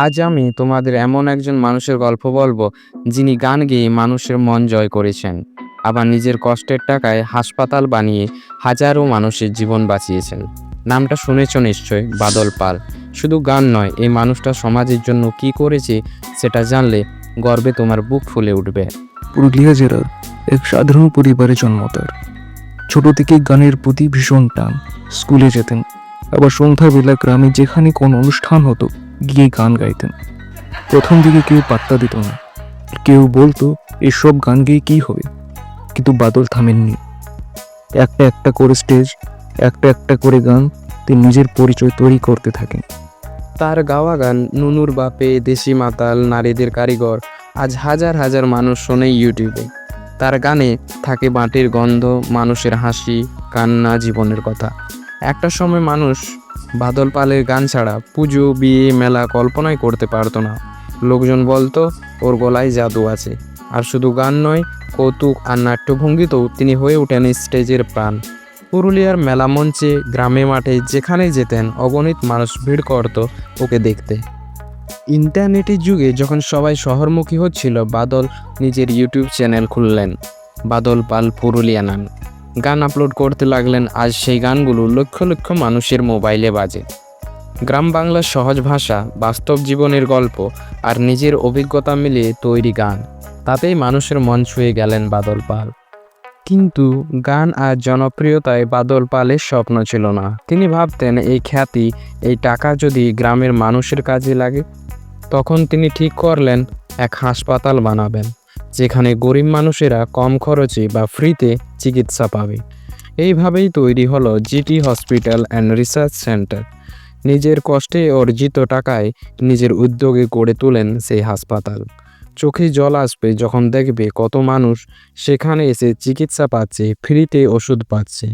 আজ আমি তোমাদের এমন একজন মানুষের গল্প বলব, যিনি গান গেয়ে মানুষের মন জয় করেছেন, আবার নিজের কষ্টের টাকায় হাসপাতাল বানিয়ে হাজারো মানুষের জীবন বাঁচিয়েছেন। নামটা শুনেছ নিশ্চয়, বাদল পাল। শুধু গান নয়, এই মানুষটা সমাজের জন্য কি করেছে সেটা জানলে গর্বে তোমার বুক ফুলে উঠবে। পুরুলিয়া জেলার এক সাধারণ পরিবারে জন্ম তার। ছোট থেকে গানের প্রতি ভীষণ টান। স্কুলে যেতেন, আবার সন্ধ্যাবেলা গ্রামে যেখানে কোনো অনুষ্ঠান হতো গিয়ে গান গাইতেন। প্রথম দিকে কেউ পাত্তা দিত না। কেউ বলতো এসব গান গেয়ে কী হবে? কিন্তু বাদল থামেননি। একটা একটা করে স্টেজ, একটা একটা করে গান তিনি নিজের পরিচয় তৈরি করতে থাকেন। তার গাওয়া গান, নুনুর বাপে, দেশি মাতাল, নারীদের কারিগর, আজ হাজার হাজার মানুষ শোনে ইউটিউবে। তার গানে থাকে মাটির গন্ধ, মানুষের হাসি, কান্না, জীবনের কথা। একটা সময় মানুষ বাদল পালের গান ছাড়া পুজো, বিয়ে, মেলা কল্পনাই করতে পারতো না। লোকজন বলতো, ওর গলায় জাদু আছে। আর শুধু গান নয়, কৌতুক আর নাট্যভঙ্গিতেও তিনি হয়ে ওঠেন স্টেজের প্রাণ। পুরুলিয়ার মেলা মঞ্চে, গ্রামে মাঠে যেখানেই যেতেন, অগণিত মানুষ ভিড় করত ওকে দেখতে। ইন্টারনেটের যুগে যখন সবাই শহরমুখী হচ্ছিল, বাদল নিজের ইউটিউব চ্যানেল খুললেন। বাদল পাল পুরুলিয়া নাম গান আপলোড করতে লাগলেন আজ সেই গানগুলো লক্ষ লক্ষ মানুষের মোবাইলে বাজে। গ্রাম বাংলার সহজ ভাষা, বাস্তব জীবনের গল্প আর নিজের অভিজ্ঞতা মিলিয়ে তৈরি গান। তাতেই মানুষের মন ছুঁয়ে গেলেন বাদল পাল। কিন্তু গান আর জনপ্রিয়তায় বাদল পালের স্বপ্ন ছিল না। তিনি ভাবতেন এই খ্যাতি, এই টাকা যদি গ্রামের মানুষের কাজে লাগে, তখন তিনি ঠিক করলেন, এক হাসপাতাল বানাবেন। যেখানে গরিব মানুষেরা কম খরচে বা ফ্রিতে চিকিৎসা পাবে। এইভাবেই তৈরি হলো GT hospital and research centre নিজের কষ্টে অর্জিত টাকায় নিজের উদ্যোগে গড়ে তোলেন সেই হাসপাতাল। চোখে জল আসবে যখন দেখবে কত মানুষ সেখানে এসে চিকিৎসা পাচ্ছে, ফ্রিতে ওষুধ পাচ্ছে।